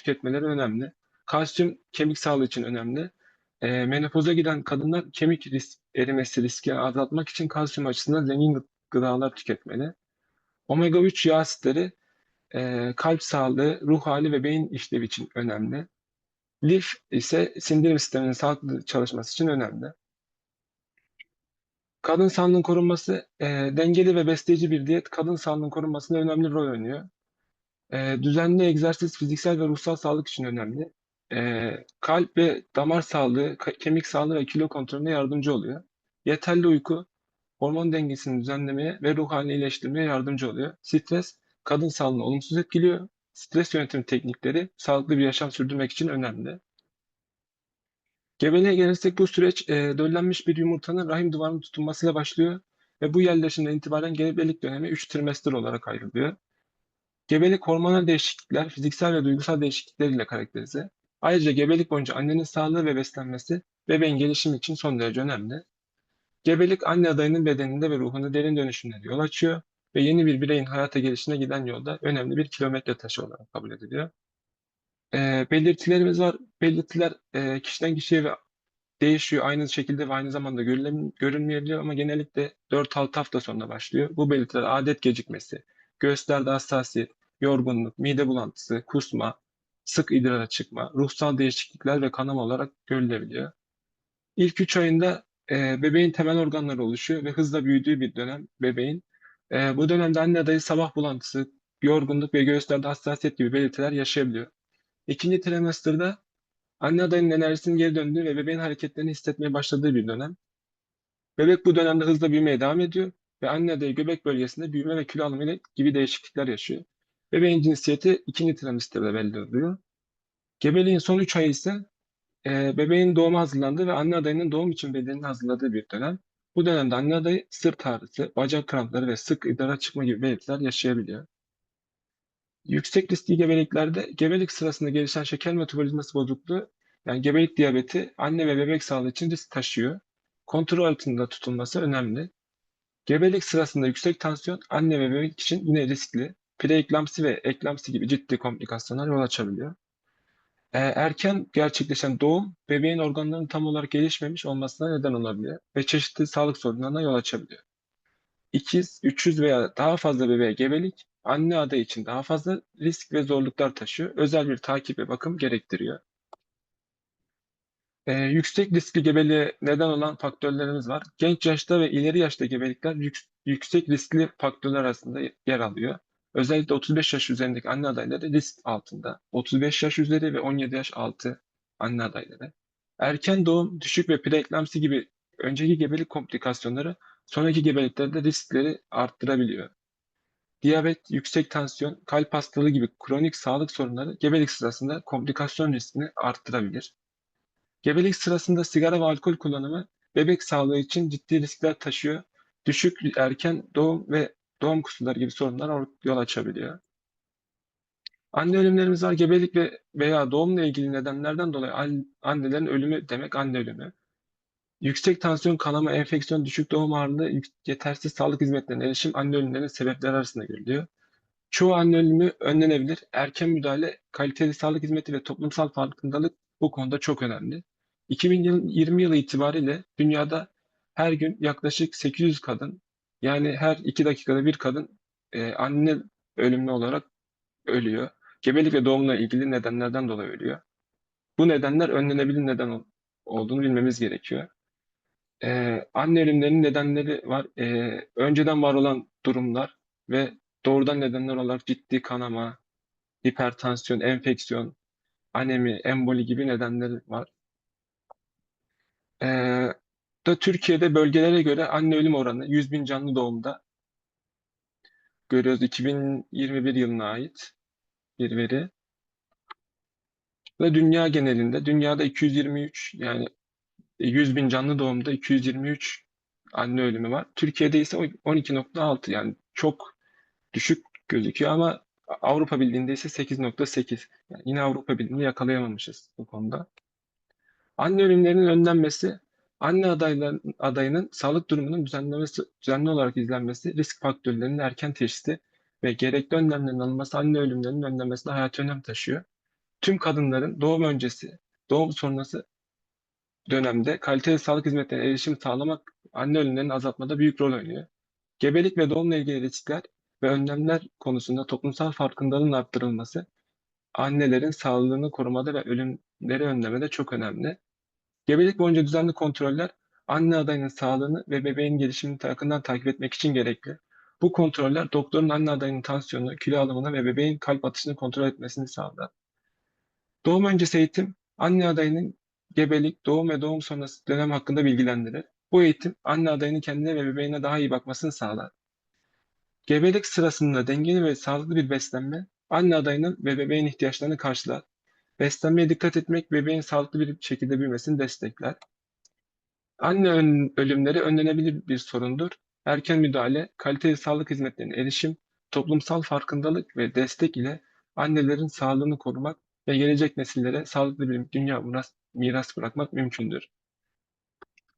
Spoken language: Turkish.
tüketmeleri önemli. Kalsiyum kemik sağlığı için önemli. E, menopoza giden kadınlar kemik risk, erimesi riskini azaltmak için kalsiyum açısından zengin gı- gıdalar tüketmeli. Omega 3 yağ asitleri e, kalp sağlığı, ruh hali ve beyin işlevi için önemli. Lif ise sindirim sisteminin sağlıklı çalışması için önemli. Kadın sağlığının korunması, e, dengeli ve besleyici bir diyet kadın sağlığının korunmasında önemli rol oynuyor. E, düzenli egzersiz fiziksel ve ruhsal sağlık için önemli. E, kalp ve damar sağlığı, kemik sağlığı ve kilo kontrolüne yardımcı oluyor. Yeterli uyku, hormon dengesini düzenlemeye ve ruh halini iyileştirmeye yardımcı oluyor. Stres, kadın sağlığını olumsuz etkiliyor. Stres yönetim teknikleri sağlıklı bir yaşam sürdürmek için önemli. Gebeliğe gelirsek bu süreç e, döllenmiş bir yumurtanın rahim duvarının tutunmasıyla başlıyor ve bu yerleşimden itibaren gebelik dönemi 3 trimester olarak ayrılıyor. Gebelik hormonal değişiklikler, fiziksel ve duygusal değişiklikler ile karakterize. Ayrıca gebelik boyunca annenin sağlığı ve beslenmesi bebeğin gelişimi için son derece önemli. Gebelik anne adayının bedeninde ve ruhunda derin dönüşümlere yol açıyor ve yeni bir bireyin hayata gelişine giden yolda önemli bir kilometre taşı olarak kabul ediliyor. E, belirtilerimiz var. Belirtiler e, kişiden kişiye ve değişiyor. Aynı şekilde ve aynı zamanda görülem- görülmeyebiliyor ama genellikle 4-6 hafta sonra başlıyor. Bu belirtiler adet gecikmesi, göğüslerde hassasiyet, yorgunluk, mide bulantısı, kusma, sık idrara çıkma, ruhsal değişiklikler ve kanama olarak görülebiliyor. İlk 3 ayında e, bebeğin temel organları oluşuyor ve hızla büyüdüğü bir dönem bebeğin. E, bu dönemde anne adayı sabah bulantısı, yorgunluk ve göğüslerde hassasiyet gibi belirtiler yaşayabiliyor. İkinci trimesterde Anne adayının enerjisinin geri döndüğü ve bebeğin hareketlerini hissetmeye başladığı bir dönem. Bebek bu dönemde hızla büyümeye devam ediyor ve anne adayı göbek bölgesinde büyüme ve kilo alımı gibi değişiklikler yaşıyor. Bebeğin cinsiyeti ikinci trimesterde belli oluyor. Gebeliğin son 3 ayı ise e, bebeğin doğuma hazırlandığı ve anne adayının doğum için bedenini hazırladığı bir dönem. Bu dönemde anne adayı sırt ağrısı, bacak krampları ve sık idrara çıkma gibi belirtiler yaşayabiliyor. Yüksek riskli gebeliklerde gebelik sırasında gelişen şeker metabolizması bozukluğu yani gebelik diyabeti anne ve bebek sağlığı için risk taşıyor. Kontrol altında tutulması önemli. Gebelik sırasında yüksek tansiyon anne ve bebek için yine riskli. Preeklamsi ve eklamsi gibi ciddi komplikasyonlar yol açabiliyor. Ee, erken gerçekleşen doğum bebeğin organlarının tam olarak gelişmemiş olmasına neden olabiliyor ve çeşitli sağlık sorunlarına yol açabiliyor. İkiz, 300 veya daha fazla bebeğe gebelik anne adayı için daha fazla risk ve zorluklar taşıyor. Özel bir takip ve bakım gerektiriyor. Ee, yüksek riskli gebeliğe neden olan faktörlerimiz var. Genç yaşta ve ileri yaşta gebelikler yük- yüksek riskli faktörler arasında yer alıyor. Özellikle 35 yaş üzerindeki anne adayları risk altında. 35 yaş üzeri ve 17 yaş altı anne adayları. Erken doğum, düşük ve preeklamsi gibi önceki gebelik komplikasyonları sonraki gebeliklerde riskleri arttırabiliyor. Diyabet, yüksek tansiyon, kalp hastalığı gibi kronik sağlık sorunları gebelik sırasında komplikasyon riskini arttırabilir. Gebelik sırasında sigara ve alkol kullanımı bebek sağlığı için ciddi riskler taşıyor. Düşük erken doğum ve doğum kusurları gibi sorunlar or- yol açabiliyor. Anne ölümlerimiz var. Gebelik ve veya doğumla ilgili nedenlerden dolayı an- annelerin ölümü demek anne ölümü. Yüksek tansiyon, kanama, enfeksiyon, düşük doğum ağırlığı, yetersiz sağlık hizmetlerine erişim anne ölümlerinin sebepleri arasında görülüyor. Çoğu anne ölümü önlenebilir. Erken müdahale, kaliteli sağlık hizmeti ve toplumsal farkındalık bu konuda çok önemli. 2020 yılı itibariyle dünyada her gün yaklaşık 800 kadın, yani her 2 dakikada bir kadın e, anne ölümlü olarak ölüyor. Gebelik ve doğumla ilgili nedenlerden dolayı ölüyor. Bu nedenler önlenebilir neden ol- olduğunu bilmemiz gerekiyor. Ee, anne ölümlerinin nedenleri var. Ee, önceden var olan durumlar ve doğrudan nedenler olarak ciddi kanama, hipertansiyon, enfeksiyon, anemi, emboli gibi nedenleri var. Ee, da Türkiye'de bölgelere göre anne ölüm oranı 100 bin canlı doğumda görüyoruz 2021 yılına ait bir veri. Ve dünya genelinde, dünyada 223 yani 100 bin canlı doğumda 223 anne ölümü var. Türkiye'de ise 12.6 yani çok düşük gözüküyor ama Avrupa Birliği'nde ise 8.8. Yani yine Avrupa Birliği'ni yakalayamamışız bu konuda. Anne ölümlerinin önlenmesi, anne adayların, adayının sağlık durumunun düzenlemesi, düzenli olarak izlenmesi, risk faktörlerinin erken teşhisi ve gerekli önlemlerin alınması anne ölümlerinin önlenmesine hayati önem taşıyor. tüm kadınların doğum öncesi, doğum sonrası dönemde kaliteli sağlık hizmetlerine erişim sağlamak anne ölümlerini azaltmada büyük rol oynuyor. Gebelik ve doğumla ilgili riskler ve önlemler konusunda toplumsal farkındalığın arttırılması annelerin sağlığını korumada ve ölümleri önlemede çok önemli. Gebelik boyunca düzenli kontroller anne adayının sağlığını ve bebeğin gelişimini yakından takip etmek için gerekli. Bu kontroller doktorun anne adayının tansiyonunu, kilo alımını ve bebeğin kalp atışını kontrol etmesini sağlar. Doğum öncesi eğitim anne adayının gebelik, doğum ve doğum sonrası dönem hakkında bilgilendirir. Bu eğitim anne adayının kendine ve bebeğine daha iyi bakmasını sağlar. Gebelik sırasında dengeli ve sağlıklı bir beslenme anne adayının ve bebeğin ihtiyaçlarını karşılar. Beslenmeye dikkat etmek bebeğin sağlıklı bir şekilde büyümesini destekler. Anne ölümleri önlenebilir bir sorundur. Erken müdahale, kaliteli sağlık hizmetlerine erişim, toplumsal farkındalık ve destek ile annelerin sağlığını korumak ve gelecek nesillere sağlıklı bir dünya miras bırakmak mümkündür.